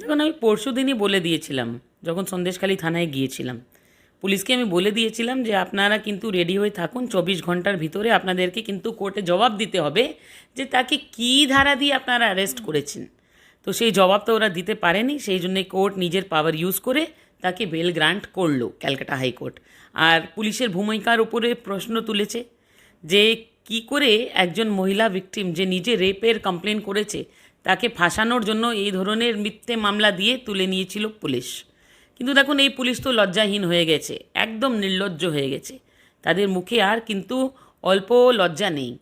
এখন আমি পরশু দিনই বলে দিয়েছিলাম, যখন সন্দেশখালী থানায় গিয়েছিলাম। পুলিশকে আমি বলে দিয়েছিলাম যে, আপনারা কিন্তু রেডি হয়ে থাকুন, চব্বিশ ঘণ্টার ভিতরে আপনাদেরকে কিন্তু কোর্টে জবাব দিতে হবে যে, তাকে কী ধারা দিয়ে আপনারা অ্যারেস্ট করেছেন? তো সেই জবাব তো ওরা দিতে পারেনি, সেই জন্য কোর্ট নিজের পাওয়ার ইউজ করে তাকে বেল গ্রান্ট করল ক্যালকাটা হাইকোর্ট। আর পুলিশের ভূমিকার উপরে প্রশ্ন তুলেছে যে, কি করে একজন মহিলা ভিকটিম যে নিজে রেপের কমপ্লেন করেছে তাকে ফাঁসানোর জন্য এই ধরনের মিথ্যে মামলা দিয়ে তুলে নিয়েছিল পুলিশ। কিন্তু দেখুন, এই পুলিশ তো লজ্জাহীন হয়ে গেছে, একদম নির্লজ্জ হয়ে গেছে। তাদের মুখে আর কিন্তু অল্প লজ্জা নেই।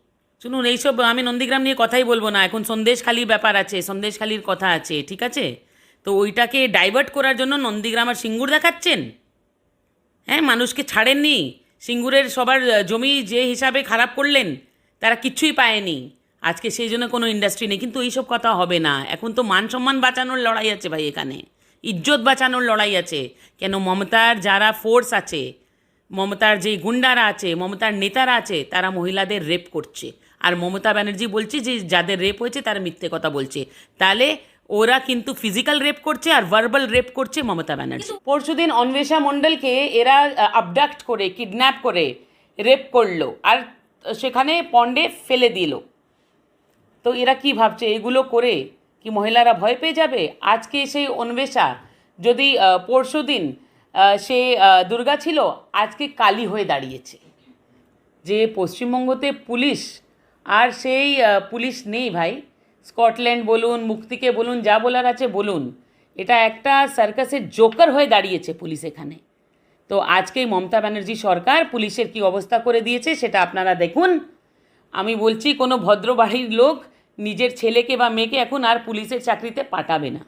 শুনুন, এইসব আমি নন্দীগ্রাম নিয়ে কথাই বলব না, এখন সন্দেশখালির ব্যাপার আছে, সন্দেশখালির কথা আছে, ঠিক আছে? তো ওইটাকে ডাইভার্ট করার জন্য নন্দীগ্রাম আর সিঙ্গুর দেখাচ্ছেন? হ্যাঁ মানুষকে ছাড়েননি, সিঙ্গুরের সবার জমি যে হিসাবে খারাপ করলেন, তারা কিচ্ছুই পায়নি। আজকে সেই জন্য কোনো ইন্ডাস্ট্রি নেই, কিন্তু এইসব কথা হবে না। এখন তো মান সম্মান বাঁচানোর লড়াই আছে ভাই এখানে। ইজ্জত বাঁচানোর লড়াই আছে। কেন মমতার যারা ফোর্স আছে, মমতার যে গুন্ডারা আছে, মমতার নেতারা আছে, তারা মহিলাদের রেপ করছে। আর মমতা ব্যানার্জি বলছে যে যাদের রেপ হয়েছে, তারা মিথ্যে কথা বলছে। তাহলে ওরা কিন্তু ফিজিক্যাল রেপ করছে আর ভার্বাল রেপ করছে মমতা ব্যানার্জি। পরশুদিন অন্বেষা মণ্ডলকে এরা আবডাক্ট করে কিডন্যাপ করে রেপ করল। আর সেখানে পন্ডে ফেলে দিল। তো এরা কি ভাবছে? এগুলো করে কি মহিলারা ভয় পেয়ে যাবে? আজকে সেই অন্বেষা, যদি পরশু দিন সে দুর্গা ছিল, আজকে কালী হয়ে দাঁড়িয়েছে। যে পশ্চিমবঙ্গতে পুলিশ, আর সেই পুলিশ নেই ভাই। স্কটল্যান্ড বলুন, মুক্তিকে বলুন, যা বলার আছে বলুন। এটা একটা সার্কাসের জোকার হয়ে দাঁড়িয়েছে পুলিশ এখানে। তো আজকেই মমতা ব্যানার্জি সরকার পুলিশের কি অবস্থা করে দিয়েছে, সেটা আপনারা দেখুন। আমি বলছি কোনো ভদ্র বাড়ির লোক নিজের ছেলেকে বা মেয়েকে এখন আর পুলিশের চাকরিতে পাঠাবে না।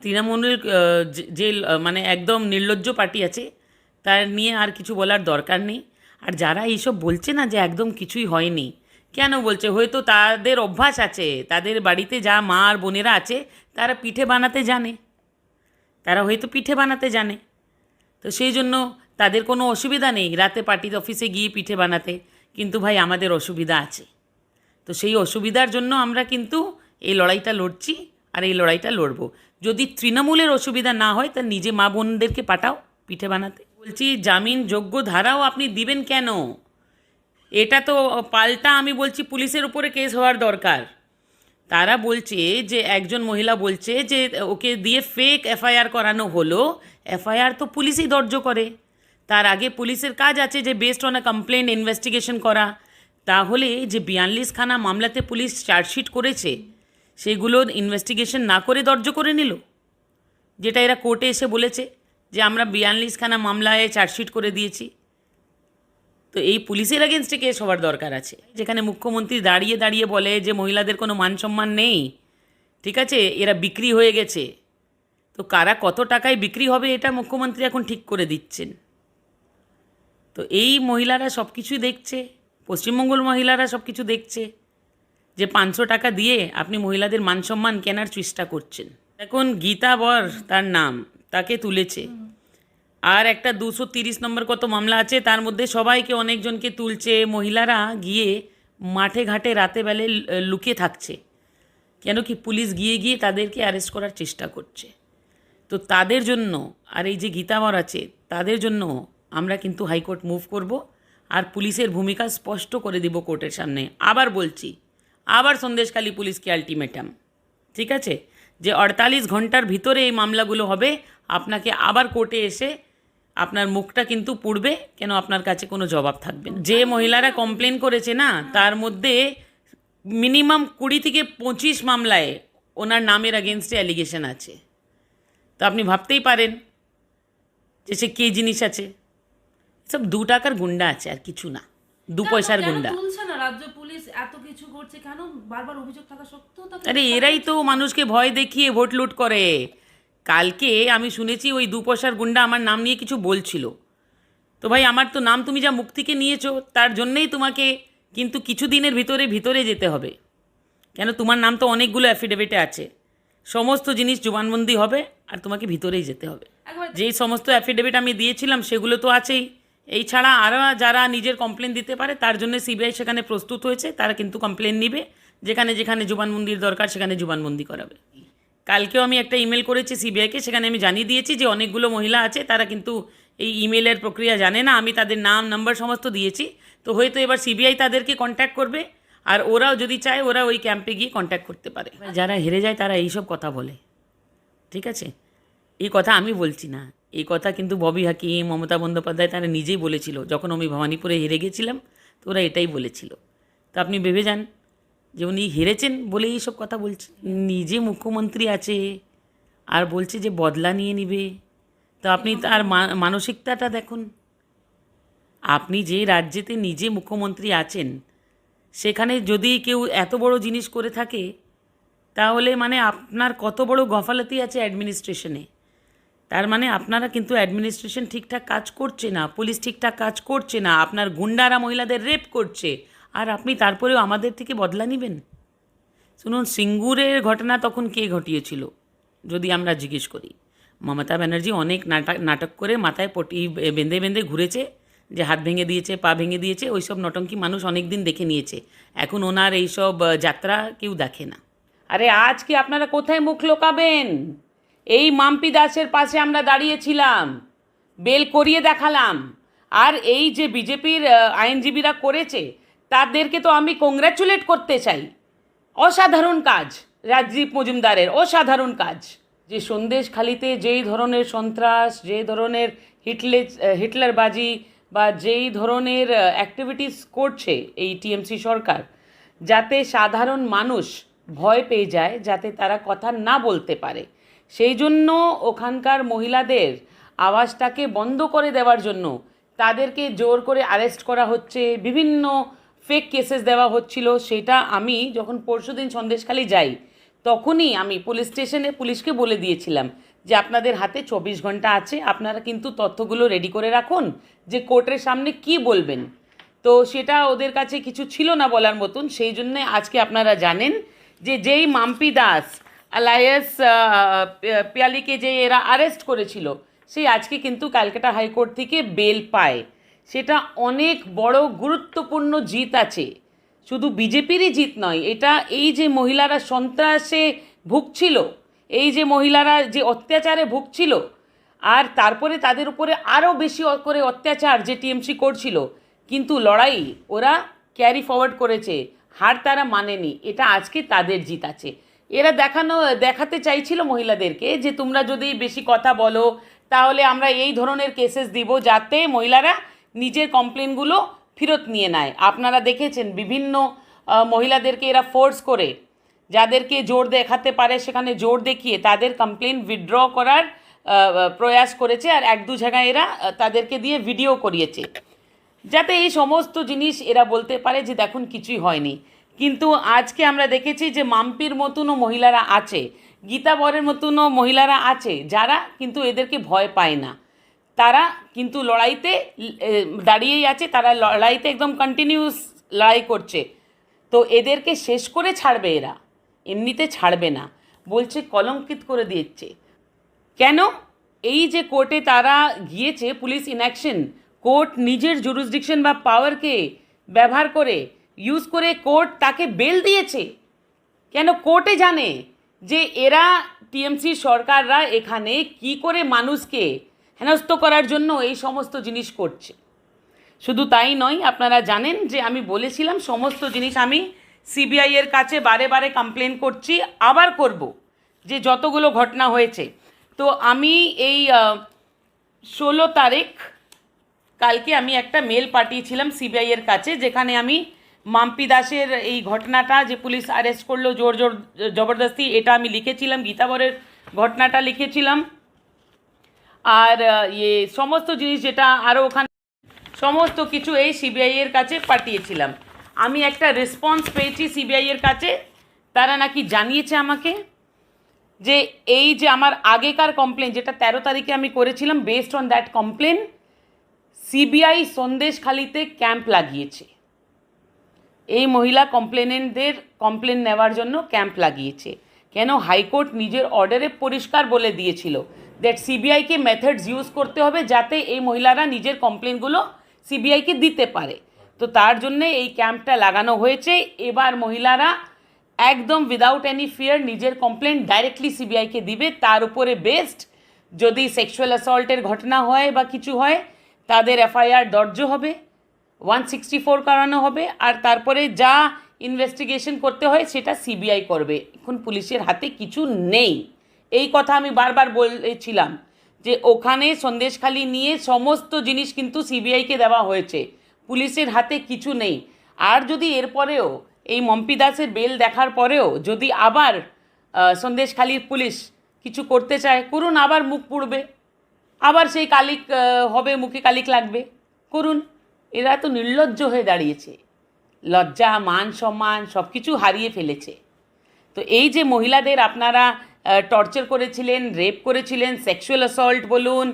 তৃণমূলের যে- যে মানে একদম নির্লজ্জ পার্টি আছে, তার নিয়ে আর কিছু বলার দরকার নেই। আর যারা এইসব বলছে না যে একদম কিছুই হয়নি, কেন বলছে? হয়তো তাদের অভ্যাস আছে, তাদের বাড়িতে যা মা আর বোনেরা আছে, তারা পিঠে বানাতে জানে। তারা হয়তো পিঠে বানাতে জানে। তো সেই জন্য তাদের কোনো অসুবিধা নেই, রাতে পার্টির অফিসে গিয়ে পিঠে বানাতে। কিন্তু ভাই, আমাদের অসুবিধা আছে। তো সেই অসুবিধার জন্য আমরা কিন্তু এই লড়াইটা লড়ছি আর এই লড়াইটা লড়বো। যদি তৃণমূলের অসুবিধা না হয়, তা নিজে মা বোনদেরকে পাঠাও পিঠে বানাতে। বলছি, জামিন যোগ্য ধারাও আপনি দিবেন কেন? এটা তো পাল্টা আমি বলছি পুলিশের উপরে কেস হওয়ার দরকার। তারা বলছে যে, একজন মহিলা বলছে যে, ওকে দিয়ে ফেক এফআইআর করানো হলো। এফআইআর তো পুলিশই দর্জ করে। তার আগে পুলিশের কাজ আছে যে based on a complain investigation করা। তাহলে যে বিয়াল্লিশ খানা মামলাতে পুলিশ চার্জশিট করেছে, সেগুলো ইনভেস্টিগেশন না করে দর্জ করে নিল? যেটা এরা কোর্টে এসে বলেছে যে আমরা বিয়াল্লিশখানা মামলায় চার্জশিট করে দিয়েছি। তো এই পুলিশের এগেনস্টে কেস হওয়ার দরকার আছে। যেখানে মুখ্যমন্ত্রী দাঁড়িয়ে দাঁড়িয়ে বলে যে মহিলাদের কোনো মান সম্মান নেই, ঠিক আছে, এরা বিক্রি হয়ে গেছে। তো কারা কত টাকায় বিক্রি হবে এটা মুখ্যমন্ত্রী এখন ঠিক করে দিচ্ছেন। তো এই মহিলারা সব কিছুই দেখছে। পশ্চিমবঙ্গের মহিলারা সব কিছু দেখছে যে পাঁচশো টাকা দিয়ে আপনি মহিলাদের মান সম্মান কেনার চেষ্টা করছেন। এখন গীতা বর তার নাম, তাকে তুলেছে। আর একটা দুশো তিরিশ নম্বর কত মামলা আছে, তার মধ্যে সবাইকে অনেকজনকে তুলছে। মহিলারা গিয়ে মাঠে ঘাটে রাতে বেলে লুকিয়ে থাকছে। কেন কি পুলিশ গিয়ে গিয়ে তাদেরকে অ্যারেস্ট করার চেষ্টা করছে। তো তাদের জন্য, আর এই যে গীতাবর আছে, তাদের জন্য আমরা কিন্তু হাইকোর্ট মুভ করব। আর পুলিশের ভূমিকা স্পষ্ট করে দিব কোর্টের সামনে। আবার বলছি, আবার সন্দেশখালী পুলিশকে আলটিমেটাম। ঠিক আছে? যে অড়তাল্লিশ ঘণ্টার ভিতরে এই মামলাগুলো হবে, আপনাকে আবার কোর্টে এসে আপনার মুখটা কিন্তু পুড়বে, কেন আপনার কাছে কোনো জবাব থাকবে না। যে মহিলারা কমপ্লেন করেছে না, তার মধ্যে মিনিমাম কুড়ি থেকে পঁচিশ মামলায় ওনার নামের অ্যাগেনস্টে অ্যালিগেশন আছে। তো আপনি ভাবতেই পারেন যে সে কী জিনিস আছে। সব দু টাকার গুন্ডা আছে আর কিছু না। দু পয়সার গুন্ডা। তুলছে না? রাজ্য পুলিশ এত কিছু করছে কেন? বারবার অভিযোগ থাকা সত্ত্বেও আরে এরাই তো মানুষকে ভয় দেখিয়ে ভোট লুট করে। কালকে আমি শুনেছি ওই দু পয়সার গুন্ডা আমার নাম নিয়ে কিছু বলছিল। তো ভাই আমার তো নাম তুমি যা মুখ থেকে নিয়েছো তার জন্যেই তোমাকে কিন্তু কিছু দিনের ভিতরে ভিতরে যেতে হবে। কেন? তোমার নাম তো অনেকগুলো অ্যাফিডেভিটে আছে। সমস্ত জিনিস জবানবন্দি হবে আর তোমাকে ভিতরেই যেতে হবে। যেই সমস্ত অ্যাফিডেভিট আমি দিয়েছিলাম সেগুলো তো আছেই। এই ছাড়া আরও যারা নিজের কমপ্লেন দিতে পারে, তার জন্য সিবিআই সেখানে প্রস্তুত হয়েছে, তারা কিন্তু কমপ্লেন নিবে। যেখানে যেখানে জবানবন্দির দরকার, সেখানে জবানবন্দি করাবে। কালকেও আমি একটা ইমেল করেছি সিবিআইকে সেখানে আমি জানিয়ে দিয়েছি যে অনেকগুলো মহিলা আছে, তারা কিন্তু এই ইমেলের প্রক্রিয়া জানে না। আমি তাদের নাম নাম্বার সমস্ত দিয়েছি। তো হয়তো এবার সিবিআই তাদেরকে কন্ট্যাক্ট করবে, আর ওরাও যদি চায়, ওরা ওই ক্যাম্পে গিয়ে কন্ট্যাক্ট করতে পারে। যারা হেরে যায়, তারা এইসব কথা বলে। ঠিক আছে? এই কথা আমি বলছি না। এই কথা কিন্তু ববি হাকিম, মমতা বন্দ্যোপাধ্যায় তারা নিজেই বলেছিল। যখন আমি ভবানীপুরে হেরে গেছিলাম, তো ওরা এটাই বলেছিল। তো আপনি ভেবে যান যে উনি হেরেছেন বলেই এইসব কথা বলছেন নিজে মুখ্যমন্ত্রী আছে, আর বলছে যে বদলা নিয়ে নিবে। তো আপনি তার মানসিকতাটা দেখুন। আপনি যে রাজ্যেতে নিজে মুখ্যমন্ত্রী আছেন, সেখানে যদি কেউ এত বড় জিনিস করে থাকে, তাহলে মানে আপনার কত বড় গফালতি আছে অ্যাডমিনিস্ট্রেশনে তার মানে আপনারা কিন্তু অ্যাডমিনিস্ট্রেশন ঠিকঠাক কাজ করছে না পুলিশ ঠিকঠাক কাজ করছে না, আপনার গুন্ডারা মহিলাদের রেপ করছে, আর আপনি তারপরেও আমাদের থেকে বদলা নেবেন? শুনুন, সিঙ্গুরের ঘটনা তখন কে ঘটিয়েছিল? যদি আমরা জিজ্ঞেস করি, মমতা ব্যানার্জি অনেক নাটক নাটক করে মাথায় পটি বেঁধে বেঁধে ঘুরেছে, যে হাত ভেঙে দিয়েছে, পা ভেঙে দিয়েছে ওই সব নটঙ্কি মানুষ অনেক দিন দেখে নিয়েছে, এখন ওনার এইসব যাত্রা কেউ দেখে না। আরে আজকে আপনারা কোথায় মুখ লোকাবেন? এই মাম্পি দাসের পাশে আমরা দাঁড়িয়েছিলাম। বেল করিয়ে দেখালাম। আর এই যে বিজেপির আইনজীবীরা করেছে, তাদেরকে তো আমি কংগ্রাচুলেট করতে চাই। অসাধারণ কাজ, রাজদীপ মজুমদারের অসাধারণ কাজ। যে সন্দেশখালিতে যেই ধরনের সন্ত্রাস যে ধরনের হিটলে হিটলারবাজি বা যেই ধরনের অ্যাক্টিভিটিস করছে এই টিএমসি সরকার, যাতে সাধারণ মানুষ ভয় পেয়ে যায়, যাতে তারা কথা না বলতে পারে। সেই জন্য ওখানকার মহিলাদের আওয়াজটাকে বন্ধ করে দেওয়ার জন্য তাদেরকে জোর করে অ্যারেস্ট করা হচ্ছে। বিভিন্ন ফেক কেসেস দেওয়া হচ্ছিল। সেটা আমি যখন পরশুদিন সন্দেশখালি যাই, তখনই আমি পুলিশ স্টেশনে পুলিশকে বলে দিয়েছিলাম যে আপনাদের হাতে চব্বিশ ঘণ্টা আছে, আপনারা কিন্তু তথ্যগুলো রেডি করে রাখুন যে কোর্টের সামনে কি বলবেন। তো সেটা ওদের কাছে কিছু ছিল না বলার মতন। সেই জন্যে আজকে আপনারা জানেন যে যেই মাম্পি দাস আলায়াস পিয়ালিকে যে এরা আরেস্ট করেছিল সেই আজকে কিন্তু ক্যালকাটা হাইকোর্ট থেকে বেল পায়। সেটা অনেক বড় গুরুত্বপূর্ণ জিত আছে। শুধু বিজেপিরই জিত নয়, এটা এই যে মহিলারা সন্ত্রাসে ভুগছিল, এই যে মহিলারা যে অত্যাচারে ভুগছিল, আর তারপরে তাদের উপরে আরও বেশি করে অত্যাচার যে টিএমসি করছিল, কিন্তু লড়াই ওরা ক্যারি ফরওয়ার্ড করেছে, হার তারা মানেনি, এটা আজকে তাদের জিত আছে। এরা দেখানো, দেখাতে চাইছিল মহিলাদেরকে যে তোমরা যদি বেশি কথা বলো, তাহলে আমরা এই ধরনের কেসেস দিব যাতে মহিলারা নিজের কমপ্লেনগুলো ফেরত নিয়ে নেয়। আপনারা দেখেছেন বিভিন্ন মহিলাদেরকে এরা ফোর্স করে। যাদেরকে জোর দেখাতে পারে, সেখানে জোর দেখিয়ে তাদের কমপ্লেন উইথড্র করার প্রয়াস করেছে আর এক দু জায়গায় এরা তাদেরকে দিয়ে ভিডিও করিয়েছে। যাতে এই সমস্ত জিনিস এরা বলতে পারে যে দেখুন কিছুই হয়নি। কিন্তু আজকে আমরা দেখেছি যে মাম্পির মতনও মহিলারা আছে, গীতা বরের মতনও মহিলারা আছে, যারা কিন্তু এদেরকে ভয় পায় না। তারা কিন্তু লড়াইতে দাঁড়িয়েই আছে, তারা লড়াইতে একদম কন্টিনিউস লড়াই করছে। তো এদেরকে শেষ করে ছাড়বে এরা, এমনিতে ছাড়বে না। বলছে, কলঙ্কিত করে দিচ্ছে কেন? এই যে কোর্টে তারা গিয়েছে, পুলিশ ইনঅ্যাকশন কোর্ট নিজের জুরিসডিকশন বা পাওয়ারকে ব্যবহার করে ইউজ করে কোর্ট তাকে বেল দিয়েছে। কেন কোর্টে জানে যে এরা টিএমসি সরকাররা এখানে কি করে মানুষকে হেনস্থ করার জন্য এই সমস্ত জিনিস করছে। শুধু তাই নয়, আপনারা জানেন যে আমি বলেছিলাম সমস্ত জিনিস আমি সিবিআই এর কাছে বারে বারে কমপ্লেন করছি, আবার করব, যে যতগুলো ঘটনা হয়েছে। তো আমি এই ষোলো তারিখ কালকে আমি একটা মেল পাঠিয়েছিলাম সিবিআই এর কাছে, যেখানে আমি মাম্পি দাসের এই ঘটনাটা যে পুলিশ অ্যারেস্ট করল, জোর জোর, জবরদস্তি, এটা আমি লিখেছিলাম গীতাবরের ঘটনাটা লিখেছিলাম। আর ইয়ে সমস্ত জিনিস যেটা আরও ওখানে, সমস্ত কিছু এই সিবিআইয়ের কাছে পাঠিয়েছিলাম। আমি একটা রেসপন্স পেয়েছি সিবিআইয়ের কাছে, তারা নাকি জানিয়েছে আমাকে যে এই যে আমার আগেকার কমপ্লেন যেটা তেরো তারিখে আমি করেছিলাম based on that complain CBI সন্দেশখালিতে camp লাগিয়েছে। এই মহিলা কমপ্লেনেন্টদের কমপ্লেন নেওয়ার জন্য ক্যাম্প লাগিয়েছে। কেন? হাইকোর্ট নিজের অর্ডারে পরিষ্কার বলে দিয়েছিল দ্যাট সিবিআইকে মেথডস ইউজ করতে হবে যাতে এই মহিলারা নিজের কমপ্লেনগুলো সিবিআইকে দিতে পারে। তো তার জন্যে এই ক্যাম্পটা লাগানো হয়েছে। এবার মহিলারা একদম উইদাউট এনি ফিয়ার নিজের কমপ্লেন ডাইরেক্টলি সিবিআইকে দিবে। তার উপরে বেস্ট যদি সেক্সুয়াল অ্যাসল্টের ঘটনা হয় বা কিছু হয়, তাদের এফআইআর দর্জ হবে। ওয়ান সিক্সটি ফোর করানো হবে আর তারপরে যা ইনভেস্টিগেশন করতে হয় সেটা সিবিআই করবে। এখন পুলিশের হাতে কিছু নেই। এই কথা আমি বারবার বলেছিলাম যে ওখানে সন্দেশখালি নিয়ে সমস্ত জিনিস কিন্তু সিবিআইকে দেওয়া হয়েছে। পুলিশের হাতে কিছু নেই। আর যদি এরপরেও এই মম্পি দাসের বেল দেখার পরেও যদি আবার সন্দেশখালির পুলিশ কিছু করতে চায়, করুন, আবার মুখ পুড়বে। আবার সেই কালিক হবে, মুখে কালিক লাগবে। করুন। এরা তো নির্লজ্জ হয়ে দাঁড়িয়েছে। লজ্জা, মান সম্মান সব কিছু হারিয়ে ফেলেছে। তো এই যে মহিলাদের আপনারা টর্চার করেছিলেন, রেপ করেছিলেন, সেক্সুয়াল অ্যাসল্ট বলুন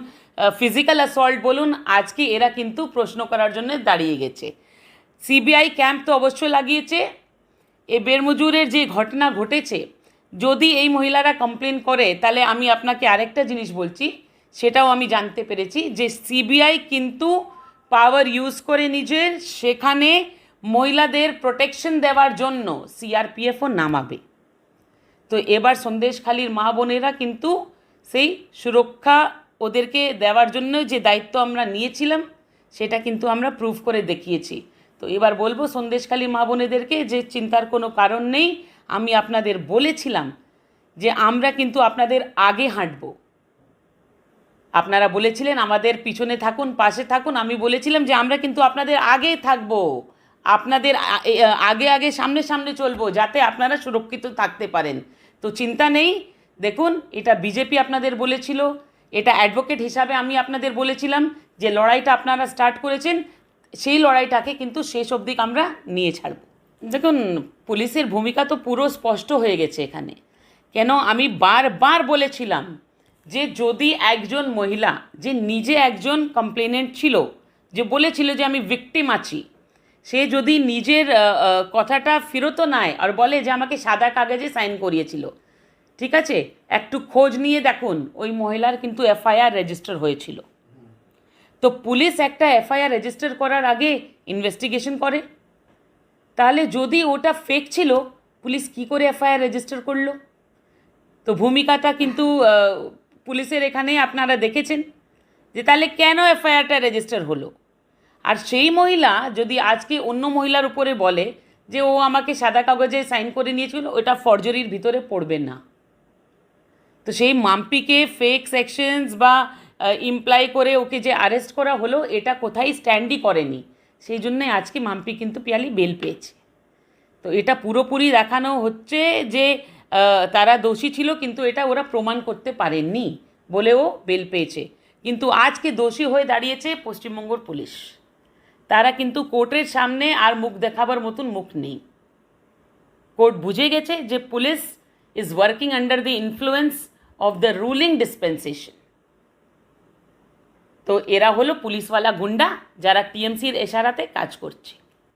ফিজিক্যাল অ্যাসল্ট বলুন, আজকে এরা কিন্তু প্রশ্ন করার জন্য দাঁড়িয়ে গেছে। সিবিআই ক্যাম্প তো অবশ্যই লাগিয়েছে। এ বেরমজুরের যে ঘটনা ঘটেছে, যদি এই মহিলারা কমপ্লেন করে, তাহলে আমি আপনাকে আরেকটা জিনিস বলছি, সেটাও আমি জানতে পেরেছি যে সিবিআই কিন্তু পাওয়ার ইউজ করে নিজের সেখানে মহিলাদের প্রোটেকশন দেওয়ার জন্য সিআরপিএফও নামাবে। তো এবার সন্দেশখালীর মা বোনেরা কিন্তু সেই সুরক্ষা ওদেরকে দেওয়ার জন্য যে দায়িত্ব আমরা নিয়েছিলাম, সেটা কিন্তু আমরা প্রুভ করে দেখিয়েছি। তো এবার বলব সন্দেশখালী মা বোনেদেরকে যে চিন্তার কোনো কারণ নেই, আমি আপনাদের বলেছিলাম যে আমরা কিন্তু আপনাদের আগে হাঁটবো। আপনারা বলেছিলেন আমাদের পিছনে থাকুন, পাশে থাকুন। আমি বলেছিলাম যে আমরা কিন্তু আপনাদের আগে থাকব। আপনাদের আগে আগে, সামনে সামনে চলবো যাতে আপনারা সুরক্ষিত থাকতে পারেন। তো চিন্তা নেই। দেখুন, এটা বিজেপি আপনাদের বলেছিল। এটা অ্যাডভোকেট হিসাবে আমি আপনাদের বলেছিলাম যে লড়াইটা আপনারা স্টার্ট করেছেন, সেই লড়াইটাকে কিন্তু শেষ অবধি আমরা নিয়ে ছাড়ব। দেখুন, পুলিশের ভূমিকা তো পুরো স্পষ্ট হয়ে গেছে এখানে। কেন? আমি বারবার বলেছিলাম যে যদি একজন মহিলা, যে নিজে একজন কমপ্লেনেন্ট ছিল, যে বলেছিল যে আমি ভিকটিম আছি, সে যদি নিজের কথাটা ফেরতও নেয় আর বলে যে আমাকে সাদা কাগজে সাইন করিয়েছিল, ঠিক আছে? একটু খোঁজ নিয়ে দেখুন, ওই মহিলার কিন্তু এফআইআর রেজিস্টার হয়েছিল। তো পুলিশ একটা এফআইআর রেজিস্টার করার আগে ইনভেস্টিগেশন করে। তাহলে যদি ওটা ফেক ছিল, পুলিশ কি করে এফআইআর রেজিস্টার করল? তো ভূমিকাটা কিন্তু পুলিশের এখানে আপনারা দেখেছেন যে তাহলে কেন এফআইআরটা রেজিস্টার হলো? আর সেই মহিলা যদি আজকে অন্য মহিলার উপরে বলে যে ও আমাকে সাদা কাগজে সাইন করে নিয়েছিল, ওটা ফরজরির ভিতরে পড়বে না। তো সেই মাম্পিকে ফেক সেকশনস বা ইমপ্লাই করে ওকে যে অ্যারেস্ট করা হলো, এটা কোথায় স্ট্যান্ডই করেনি? সেই জন্যে আজকে মাম্পি কিন্তু পিয়ালি বেল পেয়েছে। তো এটা পুরোপুরি দেখানো হচ্ছে যে তারা দোষী ছিল, কিন্তু এটা ওরা প্রমাণ করতে পারেননি বলেও বেল পেয়েছে। কিন্তু আজকে দোষী হয়ে দাঁড়িয়েছে পশ্চিমবঙ্গর পুলিশ। তারা কিন্তু কোর্টের সামনে আর মুখ দেখাবার মতন মুখ নেই। কোর্ট বুঝে গেছে যে police is working under the influence of the ruling dispensation তো এরা হলো পুলিশওয়ালা গুন্ডা যারা টিএমসির এশারাতে কাজ করছে।